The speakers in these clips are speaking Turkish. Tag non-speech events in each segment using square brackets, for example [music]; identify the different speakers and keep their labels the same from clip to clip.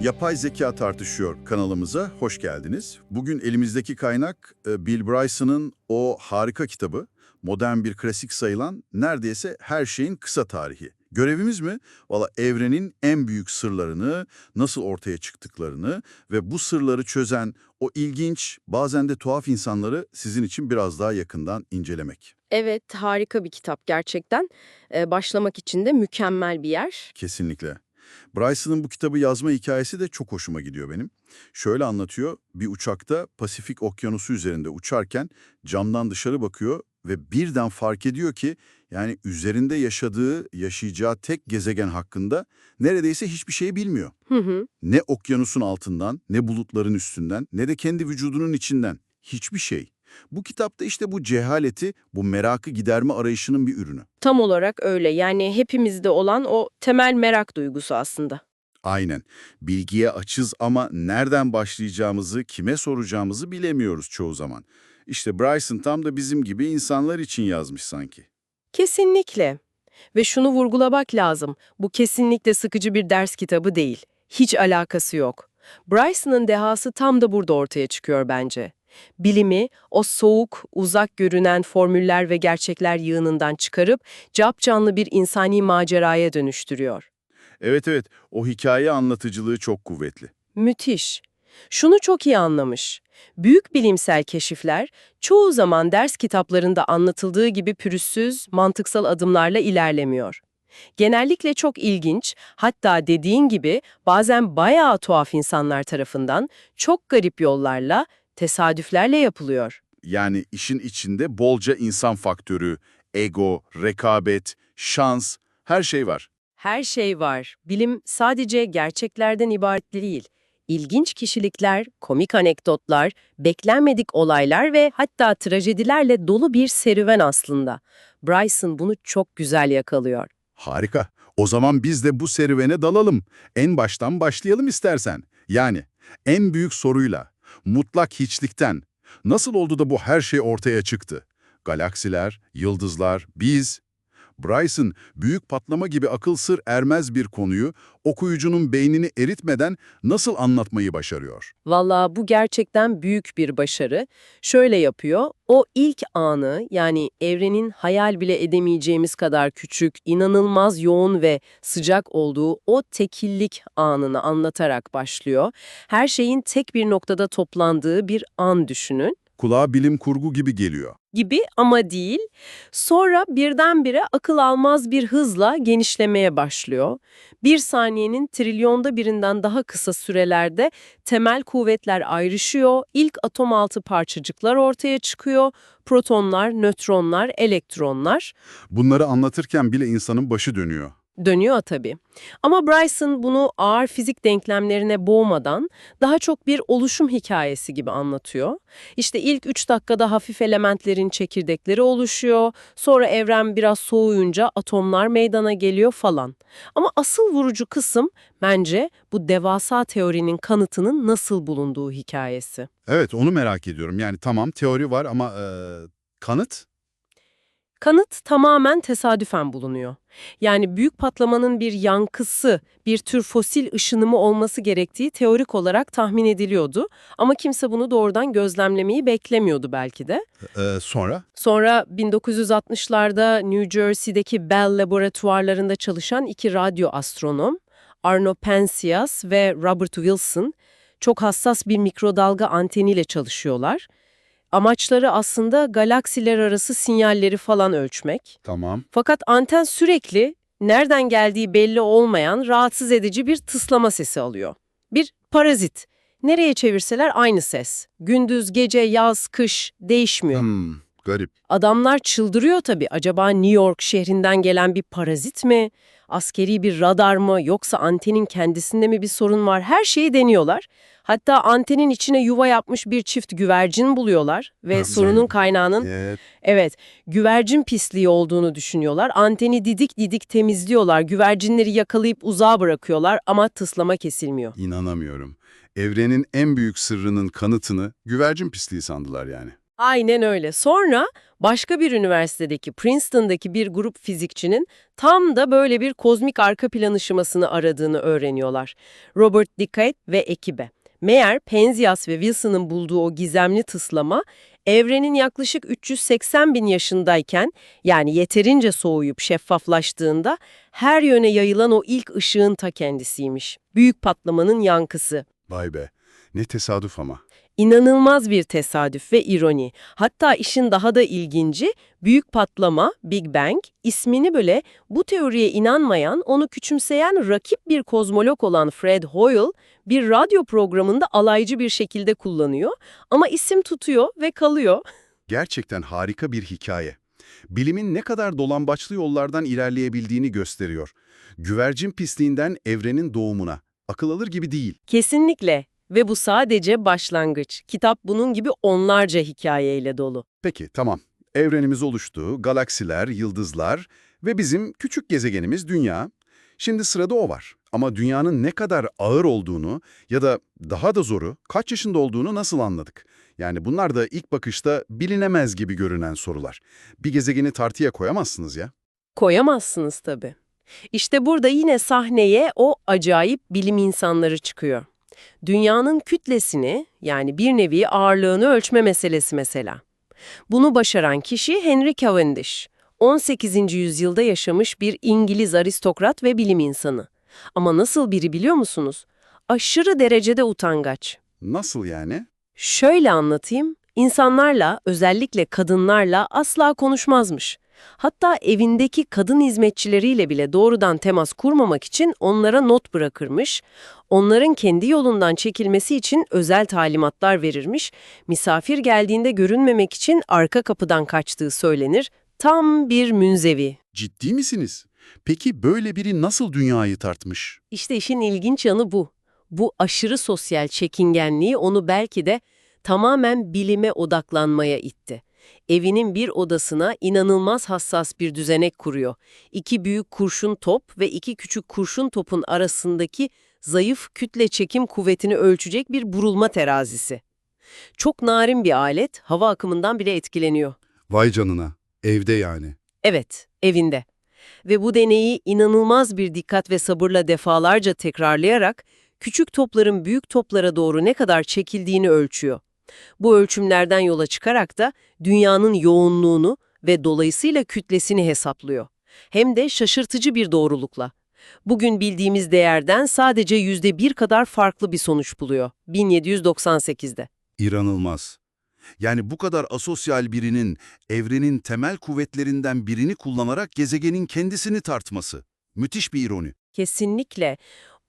Speaker 1: Yapay Zeka Tartışıyor kanalımıza hoş geldiniz. Bugün elimizdeki kaynak e, Bill Bryson'ın o harika kitabı. Modern bir klasik sayılan neredeyse her şeyin kısa tarihi. Görevimiz mi? Valla evrenin en büyük sırlarını, nasıl ortaya çıktıklarını ve bu sırları çözen o ilginç, bazen de tuhaf insanları sizin için biraz daha yakından incelemek.
Speaker 2: Evet, harika bir kitap gerçekten. Ee, başlamak için de mükemmel bir yer.
Speaker 1: Kesinlikle. Bryson'ın bu kitabı yazma hikayesi de çok hoşuma gidiyor benim. Şöyle anlatıyor, bir uçakta Pasifik Okyanusu üzerinde uçarken camdan dışarı bakıyor ve birden fark ediyor ki yani üzerinde yaşadığı, yaşayacağı tek gezegen hakkında neredeyse hiçbir şey bilmiyor.
Speaker 2: Hı hı.
Speaker 1: Ne okyanusun altından, ne bulutların üstünden, ne de kendi vücudunun içinden. Hiçbir şey. Bu kitapta işte bu cehaleti, bu merakı giderme arayışının bir ürünü.
Speaker 2: Tam olarak öyle. Yani hepimizde olan o temel merak duygusu aslında.
Speaker 1: Aynen. Bilgiye açız ama nereden başlayacağımızı, kime soracağımızı bilemiyoruz çoğu zaman. İşte Bryson tam da bizim gibi insanlar için yazmış sanki.
Speaker 2: Kesinlikle. Ve şunu vurgulamak lazım. Bu kesinlikle sıkıcı bir ders kitabı değil. Hiç alakası yok. Bryson'ın dehası tam da burada ortaya çıkıyor bence. Bilimi o soğuk, uzak görünen formüller ve gerçekler yığınından çıkarıp capcanlı bir insani maceraya dönüştürüyor.
Speaker 1: Evet evet, o hikaye anlatıcılığı çok kuvvetli.
Speaker 2: Müthiş. Şunu çok iyi anlamış. Büyük bilimsel keşifler çoğu zaman ders kitaplarında anlatıldığı gibi pürüzsüz, mantıksal adımlarla ilerlemiyor. Genellikle çok ilginç, hatta dediğin gibi bazen bayağı tuhaf insanlar tarafından çok garip yollarla, tesadüflerle yapılıyor.
Speaker 1: Yani işin içinde bolca insan faktörü, ego, rekabet, şans, her şey var.
Speaker 2: Her şey var. Bilim sadece gerçeklerden ibaret değil. İlginç kişilikler, komik anekdotlar, beklenmedik olaylar ve hatta trajedilerle dolu bir serüven aslında. Bryson bunu çok güzel yakalıyor.
Speaker 1: Harika. O zaman biz de bu serüvene dalalım. En baştan başlayalım istersen. Yani en büyük soruyla, mutlak hiçlikten, nasıl oldu da bu her şey ortaya çıktı? Galaksiler, yıldızlar, biz... Bryson, büyük patlama gibi akıl sır ermez bir konuyu okuyucunun beynini eritmeden nasıl anlatmayı başarıyor?
Speaker 2: Valla bu gerçekten büyük bir başarı. Şöyle yapıyor, o ilk anı yani evrenin hayal bile edemeyeceğimiz kadar küçük, inanılmaz yoğun ve sıcak olduğu o tekillik anını anlatarak başlıyor. Her şeyin tek bir noktada toplandığı bir an düşünün.
Speaker 1: Kulağa bilim kurgu gibi geliyor.
Speaker 2: gibi ama değil. Sonra birdenbire akıl almaz bir hızla genişlemeye başlıyor. Bir saniyenin trilyonda birinden daha kısa sürelerde temel kuvvetler ayrışıyor, ilk atom altı parçacıklar ortaya çıkıyor, protonlar, nötronlar, elektronlar
Speaker 1: Bunları anlatırken bile insanın başı dönüyor.
Speaker 2: Dönüyor tabii. Ama Bryson bunu ağır fizik denklemlerine boğmadan daha çok bir oluşum hikayesi gibi anlatıyor. İşte ilk 3 dakikada hafif elementlerin çekirdekleri oluşuyor, sonra evren biraz soğuyunca atomlar meydana geliyor falan. Ama asıl vurucu kısım bence bu devasa teorinin kanıtının nasıl bulunduğu hikayesi.
Speaker 1: Evet, onu merak ediyorum. Yani tamam teori var ama e, kanıt?
Speaker 2: Kanıt tamamen tesadüfen bulunuyor. Yani büyük patlamanın bir yankısı, bir tür fosil ışınımı olması gerektiği teorik olarak tahmin ediliyordu. Ama kimse bunu doğrudan gözlemlemeyi beklemiyordu belki de.
Speaker 1: E, sonra?
Speaker 2: Sonra 1960'larda New Jersey'deki Bell laboratuvarlarında çalışan iki radyo astronom, Arno Penzias ve Robert Wilson, çok hassas bir mikrodalga anteniyle çalışıyorlar. Amaçları aslında galaksiler arası sinyalleri falan ölçmek.
Speaker 1: Tamam.
Speaker 2: Fakat anten sürekli nereden geldiği belli olmayan rahatsız edici bir tıslama sesi alıyor. Bir parazit. Nereye çevirseler aynı ses. Gündüz, gece, yaz, kış değişmiyor.
Speaker 1: Hmm, garip.
Speaker 2: Adamlar çıldırıyor tabii. Acaba New York şehrinden gelen bir parazit mi? Askeri bir radar mı? Yoksa antenin kendisinde mi bir sorun var? Her şeyi deniyorlar. Hatta antenin içine yuva yapmış bir çift güvercin buluyorlar ve sorunun kaynağının
Speaker 1: Evet.
Speaker 2: Evet, güvercin pisliği olduğunu düşünüyorlar. Anteni didik didik temizliyorlar. Güvercinleri yakalayıp uzağa bırakıyorlar ama tıslama kesilmiyor.
Speaker 1: İnanamıyorum. Evrenin en büyük sırrının kanıtını güvercin pisliği sandılar yani.
Speaker 2: Aynen öyle. Sonra başka bir üniversitedeki Princeton'daki bir grup fizikçinin tam da böyle bir kozmik arka plan ışımasını aradığını öğreniyorlar. Robert Dicke ve ekibe. Meğer Penzias ve Wilson'ın bulduğu o gizemli tıslama evrenin yaklaşık 380 bin yaşındayken yani yeterince soğuyup şeffaflaştığında her yöne yayılan o ilk ışığın ta kendisiymiş. Büyük patlamanın yankısı.
Speaker 1: Vay be, ne tesadüf ama.
Speaker 2: İnanılmaz bir tesadüf ve ironi. Hatta işin daha da ilginci, büyük patlama, Big Bang, ismini böyle bu teoriye inanmayan, onu küçümseyen rakip bir kozmolog olan Fred Hoyle, bir radyo programında alaycı bir şekilde kullanıyor. Ama isim tutuyor ve kalıyor. [laughs]
Speaker 1: Gerçekten harika bir hikaye. Bilimin ne kadar dolambaçlı yollardan ilerleyebildiğini gösteriyor. Güvercin pisliğinden evrenin doğumuna. Akıl alır gibi değil.
Speaker 2: Kesinlikle. Ve bu sadece başlangıç. Kitap bunun gibi onlarca hikayeyle dolu.
Speaker 1: Peki, tamam. Evrenimiz oluştu, galaksiler, yıldızlar ve bizim küçük gezegenimiz Dünya. Şimdi sırada o var. Ama dünyanın ne kadar ağır olduğunu ya da daha da zoru, kaç yaşında olduğunu nasıl anladık? Yani bunlar da ilk bakışta bilinemez gibi görünen sorular. Bir gezegeni tartıya koyamazsınız ya.
Speaker 2: Koyamazsınız tabii. İşte burada yine sahneye o acayip bilim insanları çıkıyor. Dünyanın kütlesini yani bir nevi ağırlığını ölçme meselesi mesela. Bunu başaran kişi Henry Cavendish. 18. yüzyılda yaşamış bir İngiliz aristokrat ve bilim insanı. Ama nasıl biri biliyor musunuz? Aşırı derecede utangaç.
Speaker 1: Nasıl yani?
Speaker 2: Şöyle anlatayım, insanlarla, özellikle kadınlarla asla konuşmazmış. Hatta evindeki kadın hizmetçileriyle bile doğrudan temas kurmamak için onlara not bırakırmış, onların kendi yolundan çekilmesi için özel talimatlar verirmiş, misafir geldiğinde görünmemek için arka kapıdan kaçtığı söylenir, tam bir münzevi.
Speaker 1: Ciddi misiniz? Peki böyle biri nasıl dünyayı tartmış?
Speaker 2: İşte işin ilginç yanı bu. Bu aşırı sosyal çekingenliği onu belki de tamamen bilime odaklanmaya itti. Evinin bir odasına inanılmaz hassas bir düzenek kuruyor. İki büyük kurşun top ve iki küçük kurşun topun arasındaki zayıf kütle çekim kuvvetini ölçecek bir burulma terazisi. Çok narin bir alet, hava akımından bile etkileniyor.
Speaker 1: Vay canına, evde yani.
Speaker 2: Evet, evinde. Ve bu deneyi inanılmaz bir dikkat ve sabırla defalarca tekrarlayarak küçük topların büyük toplara doğru ne kadar çekildiğini ölçüyor. Bu ölçümlerden yola çıkarak da dünyanın yoğunluğunu ve dolayısıyla kütlesini hesaplıyor. Hem de şaşırtıcı bir doğrulukla. Bugün bildiğimiz değerden sadece yüzde bir kadar farklı bir sonuç buluyor. 1798'de.
Speaker 1: İnanılmaz. Yani bu kadar asosyal birinin evrenin temel kuvvetlerinden birini kullanarak gezegenin kendisini tartması. Müthiş bir ironi.
Speaker 2: Kesinlikle.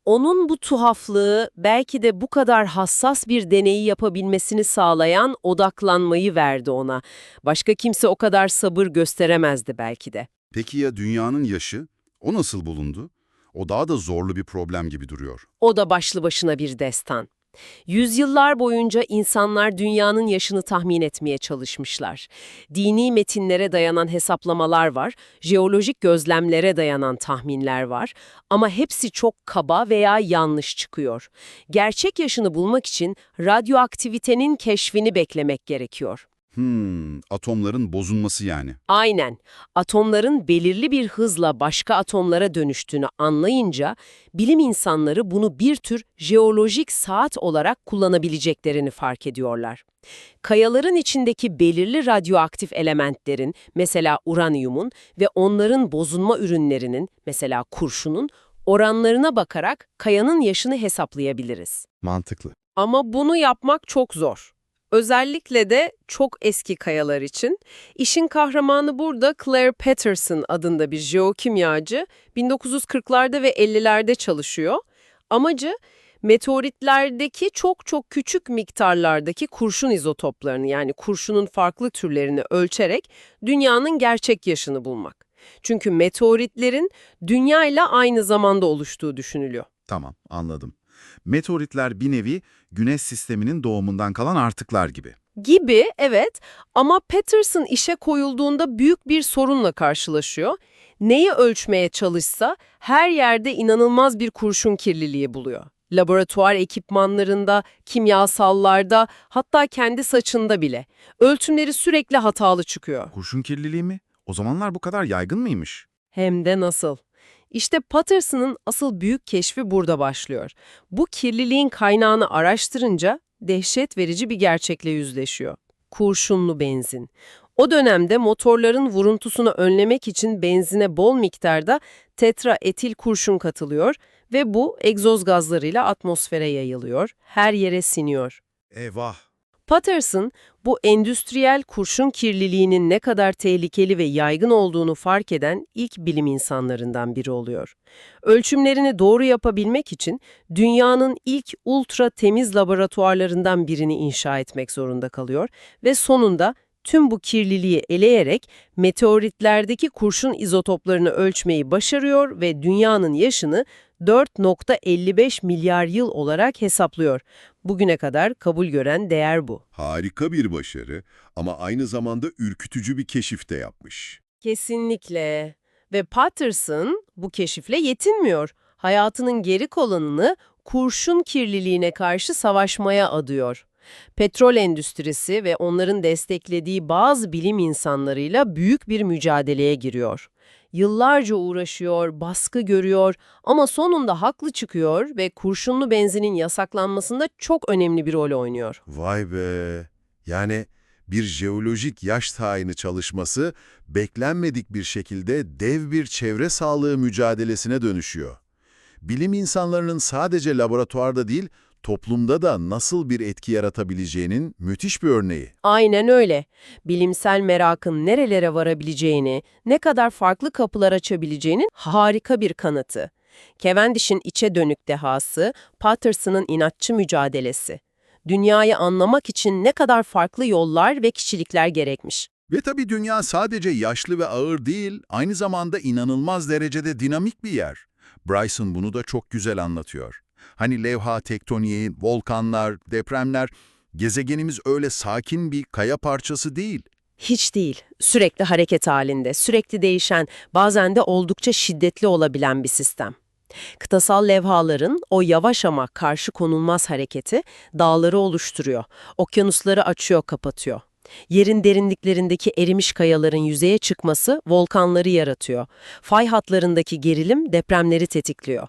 Speaker 2: Onun bu tuhaflığı belki de bu kadar hassas bir deneyi yapabilmesini sağlayan odaklanmayı verdi ona. Başka kimse o kadar sabır gösteremezdi belki de.
Speaker 1: Peki ya dünyanın yaşı? O nasıl bulundu? O daha da zorlu bir problem gibi duruyor.
Speaker 2: O da başlı başına bir destan. Yüzyıllar boyunca insanlar dünyanın yaşını tahmin etmeye çalışmışlar. Dini metinlere dayanan hesaplamalar var, jeolojik gözlemlere dayanan tahminler var ama hepsi çok kaba veya yanlış çıkıyor. Gerçek yaşını bulmak için radyoaktivitenin keşfini beklemek gerekiyor.
Speaker 1: Hmm, atomların bozulması yani.
Speaker 2: Aynen. Atomların belirli bir hızla başka atomlara dönüştüğünü anlayınca bilim insanları bunu bir tür jeolojik saat olarak kullanabileceklerini fark ediyorlar. Kayaların içindeki belirli radyoaktif elementlerin, mesela uranyumun ve onların bozulma ürünlerinin, mesela kurşunun, oranlarına bakarak kayanın yaşını hesaplayabiliriz.
Speaker 3: Mantıklı.
Speaker 2: Ama bunu yapmak çok zor. Özellikle de çok eski kayalar için. İşin kahramanı burada Claire Patterson adında bir jeokimyacı. 1940'larda ve 50'lerde çalışıyor. Amacı meteoritlerdeki çok çok küçük miktarlardaki kurşun izotoplarını yani kurşunun farklı türlerini ölçerek dünyanın gerçek yaşını bulmak. Çünkü meteoritlerin dünya ile aynı zamanda oluştuğu düşünülüyor.
Speaker 1: Tamam, anladım. Meteoritler bir nevi güneş sisteminin doğumundan kalan artıklar gibi.
Speaker 2: Gibi evet ama Patterson işe koyulduğunda büyük bir sorunla karşılaşıyor. Neyi ölçmeye çalışsa her yerde inanılmaz bir kurşun kirliliği buluyor. Laboratuvar ekipmanlarında, kimyasallarda, hatta kendi saçında bile. Ölçümleri sürekli hatalı çıkıyor.
Speaker 3: Kurşun kirliliği mi? O zamanlar bu kadar yaygın mıymış?
Speaker 2: Hem de nasıl? İşte Patterson'ın asıl büyük keşfi burada başlıyor. Bu kirliliğin kaynağını araştırınca dehşet verici bir gerçekle yüzleşiyor. Kurşunlu benzin. O dönemde motorların vuruntusunu önlemek için benzine bol miktarda tetraetil kurşun katılıyor ve bu egzoz gazlarıyla atmosfere yayılıyor, her yere siniyor.
Speaker 3: Eyvah!
Speaker 2: Patterson, bu endüstriyel kurşun kirliliğinin ne kadar tehlikeli ve yaygın olduğunu fark eden ilk bilim insanlarından biri oluyor. Ölçümlerini doğru yapabilmek için dünyanın ilk ultra temiz laboratuvarlarından birini inşa etmek zorunda kalıyor ve sonunda tüm bu kirliliği eleyerek meteoritlerdeki kurşun izotoplarını ölçmeyi başarıyor ve dünyanın yaşını 4.55 milyar yıl olarak hesaplıyor. Bugüne kadar kabul gören değer bu.
Speaker 4: Harika bir başarı ama aynı zamanda ürkütücü bir keşif de yapmış.
Speaker 2: Kesinlikle. Ve Patterson bu keşifle yetinmiyor. Hayatının geri kalanını kurşun kirliliğine karşı savaşmaya adıyor. Petrol endüstrisi ve onların desteklediği bazı bilim insanlarıyla büyük bir mücadeleye giriyor. Yıllarca uğraşıyor, baskı görüyor ama sonunda haklı çıkıyor ve kurşunlu benzinin yasaklanmasında çok önemli bir rol oynuyor.
Speaker 4: Vay be! Yani bir jeolojik yaş tayini çalışması beklenmedik bir şekilde dev bir çevre sağlığı mücadelesine dönüşüyor. Bilim insanlarının sadece laboratuvarda değil, toplumda da nasıl bir etki yaratabileceğinin müthiş bir örneği.
Speaker 2: Aynen öyle. Bilimsel merakın nerelere varabileceğini, ne kadar farklı kapılar açabileceğinin harika bir kanıtı. Cavendish'in içe dönük dehası, Patterson'ın inatçı mücadelesi. Dünyayı anlamak için ne kadar farklı yollar ve kişilikler gerekmiş.
Speaker 4: Ve tabii dünya sadece yaşlı ve ağır değil, aynı zamanda inanılmaz derecede dinamik bir yer. Bryson bunu da çok güzel anlatıyor. Hani levha tektoniği, volkanlar, depremler, gezegenimiz öyle sakin bir kaya parçası değil.
Speaker 2: Hiç değil. Sürekli hareket halinde, sürekli değişen, bazen de oldukça şiddetli olabilen bir sistem. Kıtasal levhaların o yavaş ama karşı konulmaz hareketi dağları oluşturuyor, okyanusları açıyor kapatıyor. Yerin derinliklerindeki erimiş kayaların yüzeye çıkması volkanları yaratıyor. Fay hatlarındaki gerilim depremleri tetikliyor.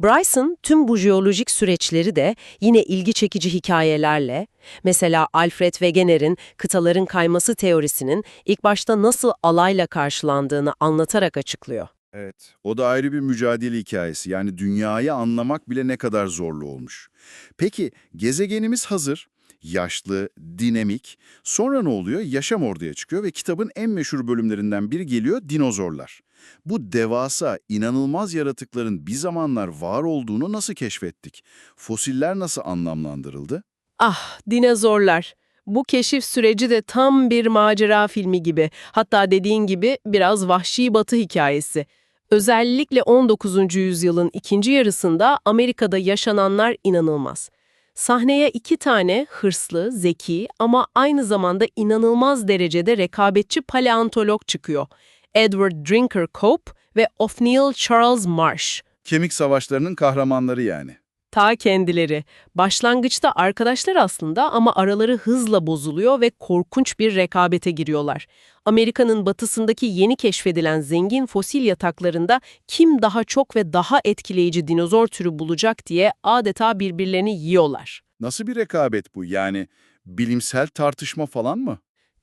Speaker 2: Bryson tüm bu jeolojik süreçleri de yine ilgi çekici hikayelerle, mesela Alfred Wegener'in kıtaların kayması teorisinin ilk başta nasıl alayla karşılandığını anlatarak açıklıyor.
Speaker 1: Evet, o da ayrı bir mücadele hikayesi. Yani dünyayı anlamak bile ne kadar zorlu olmuş. Peki, gezegenimiz hazır, yaşlı, dinamik. Sonra ne oluyor? Yaşam ortaya çıkıyor ve kitabın en meşhur bölümlerinden biri geliyor, dinozorlar. Bu devasa, inanılmaz yaratıkların bir zamanlar var olduğunu nasıl keşfettik? Fosiller nasıl anlamlandırıldı?
Speaker 2: Ah, dinozorlar. Bu keşif süreci de tam bir macera filmi gibi. Hatta dediğin gibi biraz vahşi batı hikayesi. Özellikle 19. yüzyılın ikinci yarısında Amerika'da yaşananlar inanılmaz. Sahneye iki tane hırslı, zeki ama aynı zamanda inanılmaz derecede rekabetçi paleontolog çıkıyor. Edward Drinker Cope ve Othniel Charles Marsh.
Speaker 1: Kemik savaşlarının kahramanları yani.
Speaker 2: Ta kendileri. Başlangıçta arkadaşlar aslında ama araları hızla bozuluyor ve korkunç bir rekabete giriyorlar. Amerika'nın batısındaki yeni keşfedilen zengin fosil yataklarında kim daha çok ve daha etkileyici dinozor türü bulacak diye adeta birbirlerini yiyorlar.
Speaker 1: Nasıl bir rekabet bu? Yani bilimsel tartışma falan mı?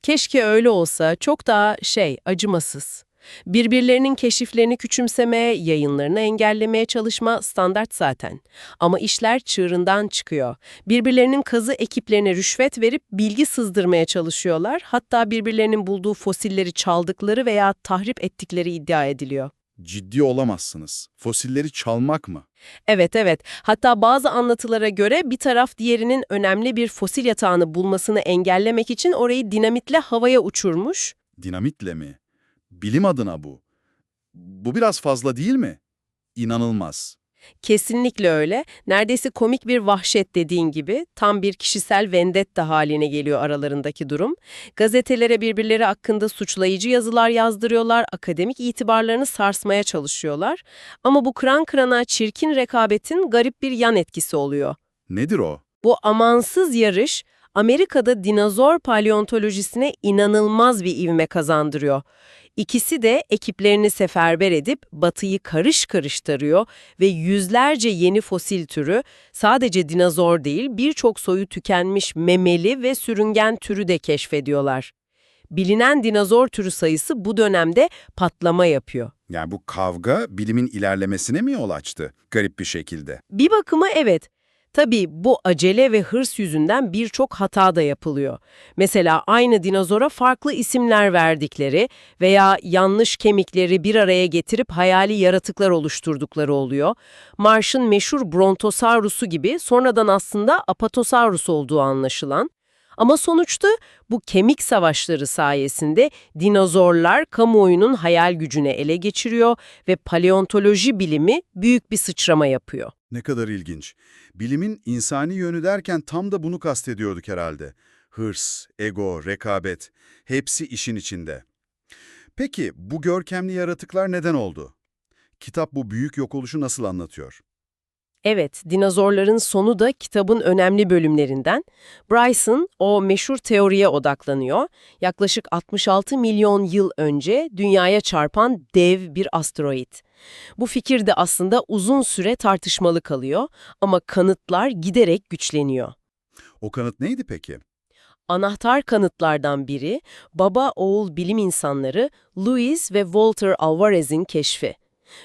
Speaker 2: Keşke öyle olsa çok daha şey, acımasız. Birbirlerinin keşiflerini küçümsemeye, yayınlarını engellemeye çalışma standart zaten. Ama işler çığırından çıkıyor. Birbirlerinin kazı ekiplerine rüşvet verip bilgi sızdırmaya çalışıyorlar. Hatta birbirlerinin bulduğu fosilleri çaldıkları veya tahrip ettikleri iddia ediliyor.
Speaker 1: Ciddi olamazsınız. Fosilleri çalmak mı?
Speaker 2: Evet evet. Hatta bazı anlatılara göre bir taraf diğerinin önemli bir fosil yatağını bulmasını engellemek için orayı dinamitle havaya uçurmuş.
Speaker 1: Dinamitle mi? Bilim adına bu. Bu biraz fazla değil mi? İnanılmaz.
Speaker 2: Kesinlikle öyle. Neredeyse komik bir vahşet dediğin gibi tam bir kişisel vendetta haline geliyor aralarındaki durum. Gazetelere birbirleri hakkında suçlayıcı yazılar yazdırıyorlar, akademik itibarlarını sarsmaya çalışıyorlar. Ama bu kıran kırana çirkin rekabetin garip bir yan etkisi oluyor.
Speaker 1: Nedir o?
Speaker 2: Bu amansız yarış Amerika'da dinozor paleontolojisine inanılmaz bir ivme kazandırıyor. İkisi de ekiplerini seferber edip batıyı karış karış tarıyor ve yüzlerce yeni fosil türü sadece dinozor değil birçok soyu tükenmiş memeli ve sürüngen türü de keşfediyorlar. Bilinen dinozor türü sayısı bu dönemde patlama yapıyor.
Speaker 3: Yani bu kavga bilimin ilerlemesine mi yol açtı? Garip bir şekilde.
Speaker 2: Bir bakıma evet. Tabii bu acele ve hırs yüzünden birçok hata da yapılıyor. Mesela aynı dinozora farklı isimler verdikleri veya yanlış kemikleri bir araya getirip hayali yaratıklar oluşturdukları oluyor. Marş'ın meşhur Brontosaurus'u gibi sonradan aslında Apatosaurus olduğu anlaşılan. Ama sonuçta bu kemik savaşları sayesinde dinozorlar kamuoyunun hayal gücüne ele geçiriyor ve paleontoloji bilimi büyük bir sıçrama yapıyor.
Speaker 1: Ne kadar ilginç. Bilimin insani yönü derken tam da bunu kastediyorduk herhalde. Hırs, ego, rekabet, hepsi işin içinde. Peki bu görkemli yaratıklar neden oldu? Kitap bu büyük yok oluşu nasıl anlatıyor?
Speaker 2: Evet, dinozorların sonu da kitabın önemli bölümlerinden. Bryson o meşhur teoriye odaklanıyor. Yaklaşık 66 milyon yıl önce dünyaya çarpan dev bir asteroid. Bu fikir de aslında uzun süre tartışmalı kalıyor ama kanıtlar giderek güçleniyor.
Speaker 1: O kanıt neydi peki?
Speaker 2: Anahtar kanıtlardan biri baba oğul bilim insanları Louis ve Walter Alvarez'in keşfi.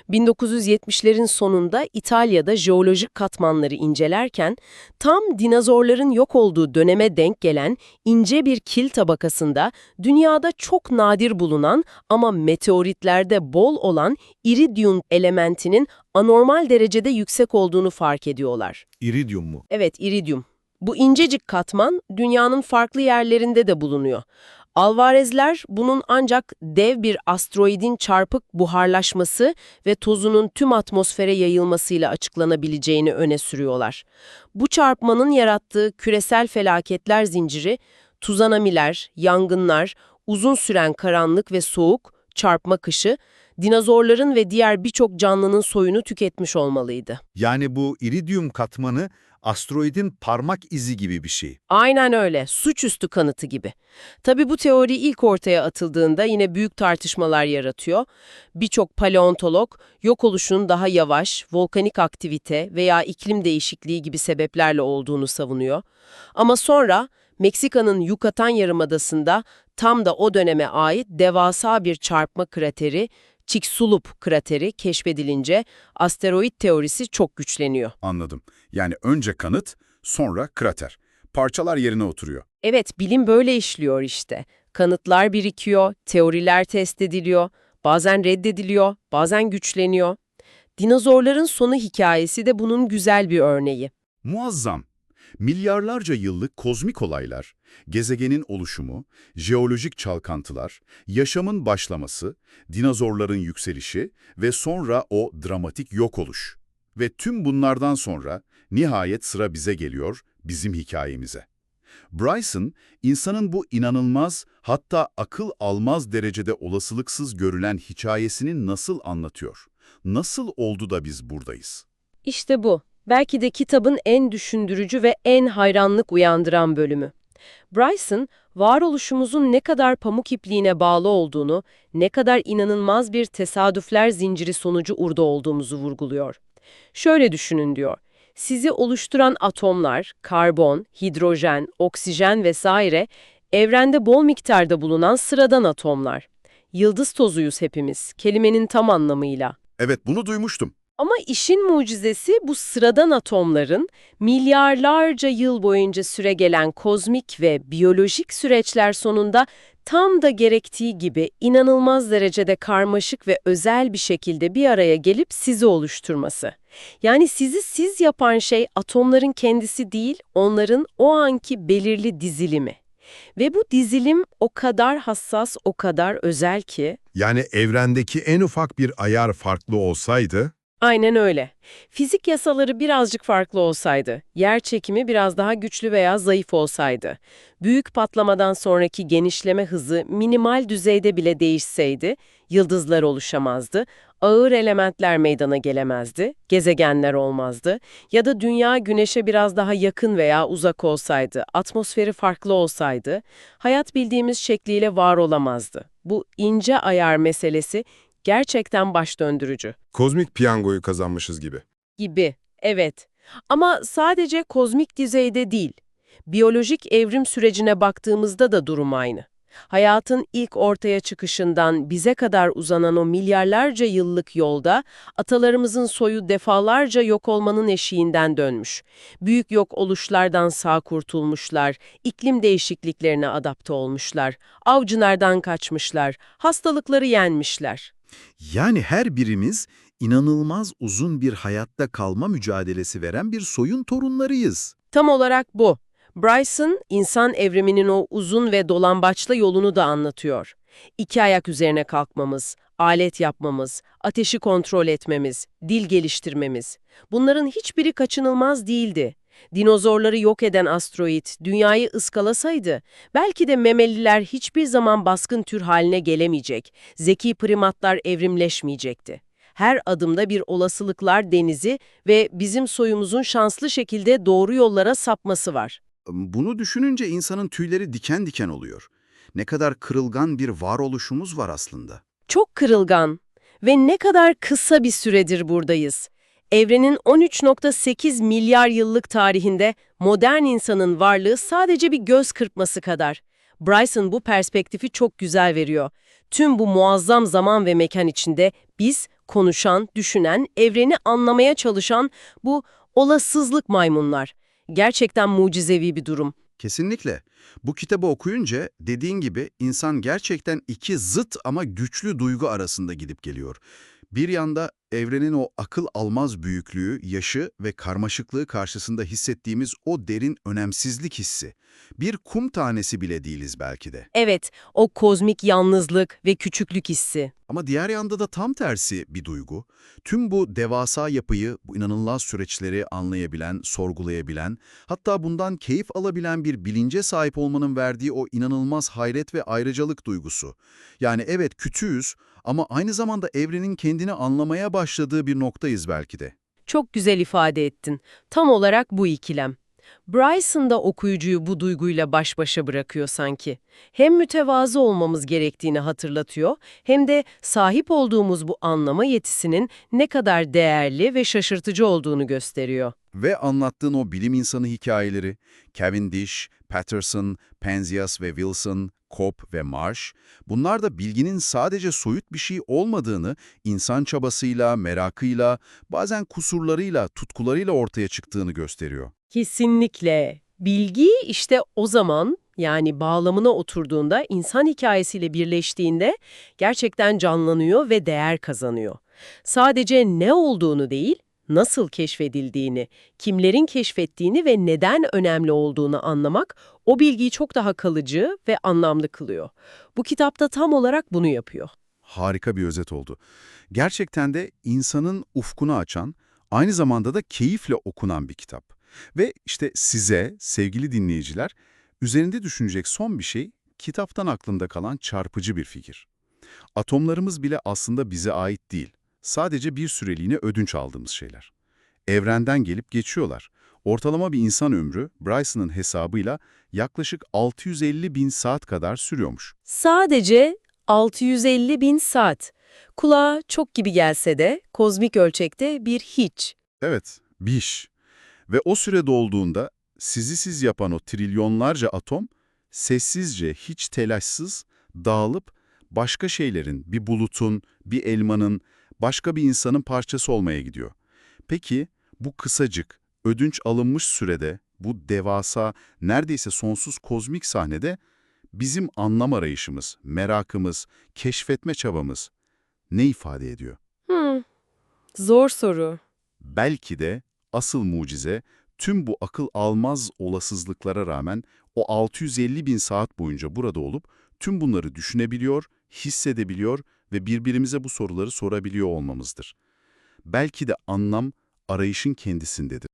Speaker 2: 1970'lerin sonunda İtalya'da jeolojik katmanları incelerken tam dinozorların yok olduğu döneme denk gelen ince bir kil tabakasında dünyada çok nadir bulunan ama meteoritlerde bol olan iridyum elementinin anormal derecede yüksek olduğunu fark ediyorlar.
Speaker 3: İridyum mu?
Speaker 2: Evet, iridyum. Bu incecik katman dünyanın farklı yerlerinde de bulunuyor. Alvarezler bunun ancak dev bir asteroidin çarpık buharlaşması ve tozunun tüm atmosfere yayılmasıyla açıklanabileceğini öne sürüyorlar. Bu çarpmanın yarattığı küresel felaketler zinciri, tuzanamiler, yangınlar, uzun süren karanlık ve soğuk, çarpma kışı, dinozorların ve diğer birçok canlının soyunu tüketmiş olmalıydı.
Speaker 3: Yani bu iridyum katmanı asteroidin parmak izi gibi bir şey.
Speaker 2: Aynen öyle, suçüstü kanıtı gibi. Tabii bu teori ilk ortaya atıldığında yine büyük tartışmalar yaratıyor. Birçok paleontolog yok oluşun daha yavaş, volkanik aktivite veya iklim değişikliği gibi sebeplerle olduğunu savunuyor. Ama sonra Meksika'nın Yucatan Yarımadası'nda tam da o döneme ait devasa bir çarpma krateri, Chicxulub krateri keşfedilince asteroid teorisi çok güçleniyor.
Speaker 1: Anladım. Yani önce kanıt, sonra krater. Parçalar yerine oturuyor.
Speaker 2: Evet, bilim böyle işliyor işte. Kanıtlar birikiyor, teoriler test ediliyor, bazen reddediliyor, bazen güçleniyor. Dinozorların sonu hikayesi de bunun güzel bir örneği.
Speaker 1: Muazzam. Milyarlarca yıllık kozmik olaylar, gezegenin oluşumu, jeolojik çalkantılar, yaşamın başlaması, dinozorların yükselişi ve sonra o dramatik yok oluş. Ve tüm bunlardan sonra nihayet sıra bize geliyor, bizim hikayemize. Bryson, insanın bu inanılmaz, hatta akıl almaz derecede olasılıksız görülen hikayesini nasıl anlatıyor? Nasıl oldu da biz buradayız?
Speaker 2: İşte bu. Belki de kitabın en düşündürücü ve en hayranlık uyandıran bölümü. Bryson, varoluşumuzun ne kadar pamuk ipliğine bağlı olduğunu, ne kadar inanılmaz bir tesadüfler zinciri sonucu urda olduğumuzu vurguluyor. Şöyle düşünün diyor. Sizi oluşturan atomlar, karbon, hidrojen, oksijen vesaire, evrende bol miktarda bulunan sıradan atomlar. Yıldız tozuyuz hepimiz, kelimenin tam anlamıyla.
Speaker 1: Evet, bunu duymuştum.
Speaker 2: Ama işin mucizesi bu sıradan atomların milyarlarca yıl boyunca süregelen kozmik ve biyolojik süreçler sonunda tam da gerektiği gibi inanılmaz derecede karmaşık ve özel bir şekilde bir araya gelip sizi oluşturması. Yani sizi siz yapan şey atomların kendisi değil, onların o anki belirli dizilimi. Ve bu dizilim o kadar hassas, o kadar özel ki
Speaker 5: Yani evrendeki en ufak bir ayar farklı olsaydı,
Speaker 2: Aynen öyle. Fizik yasaları birazcık farklı olsaydı, yer çekimi biraz daha güçlü veya zayıf olsaydı, büyük patlamadan sonraki genişleme hızı minimal düzeyde bile değişseydi, yıldızlar oluşamazdı, ağır elementler meydana gelemezdi, gezegenler olmazdı ya da dünya güneşe biraz daha yakın veya uzak olsaydı, atmosferi farklı olsaydı, hayat bildiğimiz şekliyle var olamazdı. Bu ince ayar meselesi gerçekten baş döndürücü
Speaker 6: Kozmik piyangoyu kazanmışız gibi.
Speaker 2: gibi. Evet. Ama sadece kozmik düzeyde değil. Biyolojik evrim sürecine baktığımızda da durum aynı. Hayatın ilk ortaya çıkışından bize kadar uzanan o milyarlarca yıllık yolda atalarımızın soyu defalarca yok olmanın eşiğinden dönmüş. Büyük yok oluşlardan sağ kurtulmuşlar, iklim değişikliklerine adapte olmuşlar, avcılardan kaçmışlar, hastalıkları yenmişler.
Speaker 7: Yani her birimiz inanılmaz uzun bir hayatta kalma mücadelesi veren bir soyun torunlarıyız.
Speaker 2: Tam olarak bu. Bryson, insan evriminin o uzun ve dolambaçlı yolunu da anlatıyor. İki ayak üzerine kalkmamız, alet yapmamız, ateşi kontrol etmemiz, dil geliştirmemiz. Bunların hiçbiri kaçınılmaz değildi. Dinozorları yok eden asteroid dünyayı ıskalasaydı, belki de memeliler hiçbir zaman baskın tür haline gelemeyecek, zeki primatlar evrimleşmeyecekti. Her adımda bir olasılıklar denizi ve bizim soyumuzun şanslı şekilde doğru yollara sapması var.
Speaker 1: Bunu düşününce insanın tüyleri diken diken oluyor. Ne kadar kırılgan bir varoluşumuz var aslında.
Speaker 2: Çok kırılgan ve ne kadar kısa bir süredir buradayız. Evrenin 13.8 milyar yıllık tarihinde modern insanın varlığı sadece bir göz kırpması kadar. Bryson bu perspektifi çok güzel veriyor. Tüm bu muazzam zaman ve mekan içinde biz konuşan, düşünen, evreni anlamaya çalışan bu olasızlık maymunlar. Gerçekten mucizevi bir durum.
Speaker 1: Kesinlikle. Bu kitabı okuyunca dediğin gibi insan gerçekten iki zıt ama güçlü duygu arasında gidip geliyor. Bir yanda evrenin o akıl almaz büyüklüğü, yaşı ve karmaşıklığı karşısında hissettiğimiz o derin önemsizlik hissi. Bir kum tanesi bile değiliz belki de.
Speaker 2: Evet, o kozmik yalnızlık ve küçüklük hissi.
Speaker 1: Ama diğer yanda da tam tersi bir duygu. Tüm bu devasa yapıyı, bu inanılmaz süreçleri anlayabilen, sorgulayabilen, hatta bundan keyif alabilen bir bilince sahip olmanın verdiği o inanılmaz hayret ve ayrıcalık duygusu. Yani evet küçüğüz ama aynı zamanda evrenin kendini anlamaya başladığı bir noktayız belki de.
Speaker 2: Çok güzel ifade ettin. Tam olarak bu ikilem. Bryson da okuyucuyu bu duyguyla baş başa bırakıyor sanki. Hem mütevazı olmamız gerektiğini hatırlatıyor, hem de sahip olduğumuz bu anlama yetisinin ne kadar değerli ve şaşırtıcı olduğunu gösteriyor.
Speaker 1: Ve anlattığın o bilim insanı hikayeleri, Cavendish, Patterson, Penzias ve Wilson, Cope ve Marsh, bunlar da bilginin sadece soyut bir şey olmadığını, insan çabasıyla, merakıyla, bazen kusurlarıyla, tutkularıyla ortaya çıktığını gösteriyor.
Speaker 2: Kesinlikle. Bilgi işte o zaman yani bağlamına oturduğunda, insan hikayesiyle birleştiğinde gerçekten canlanıyor ve değer kazanıyor. Sadece ne olduğunu değil, nasıl keşfedildiğini, kimlerin keşfettiğini ve neden önemli olduğunu anlamak o bilgiyi çok daha kalıcı ve anlamlı kılıyor. Bu kitapta tam olarak bunu yapıyor.
Speaker 1: Harika bir özet oldu. Gerçekten de insanın ufkunu açan, aynı zamanda da keyifle okunan bir kitap. Ve işte size, sevgili dinleyiciler, üzerinde düşünecek son bir şey, kitaptan aklımda kalan çarpıcı bir fikir. Atomlarımız bile aslında bize ait değil. Sadece bir süreliğine ödünç aldığımız şeyler. Evrenden gelip geçiyorlar. Ortalama bir insan ömrü, Bryson'ın hesabıyla yaklaşık 650 bin saat kadar sürüyormuş.
Speaker 2: Sadece 650 bin saat. Kulağa çok gibi gelse de kozmik ölçekte bir hiç.
Speaker 1: Evet, bir iş. Ve o süre dolduğunda sizi siz yapan o trilyonlarca atom sessizce, hiç telaşsız dağılıp başka şeylerin, bir bulutun, bir elmanın, başka bir insanın parçası olmaya gidiyor. Peki bu kısacık, ödünç alınmış sürede, bu devasa, neredeyse sonsuz kozmik sahnede bizim anlam arayışımız, merakımız, keşfetme çabamız ne ifade ediyor?
Speaker 2: Hmm, zor soru.
Speaker 1: Belki de asıl mucize tüm bu akıl almaz olasızlıklara rağmen o 650 bin saat boyunca burada olup tüm bunları düşünebiliyor, hissedebiliyor ve birbirimize bu soruları sorabiliyor olmamızdır. belki de anlam arayışın kendisindedir.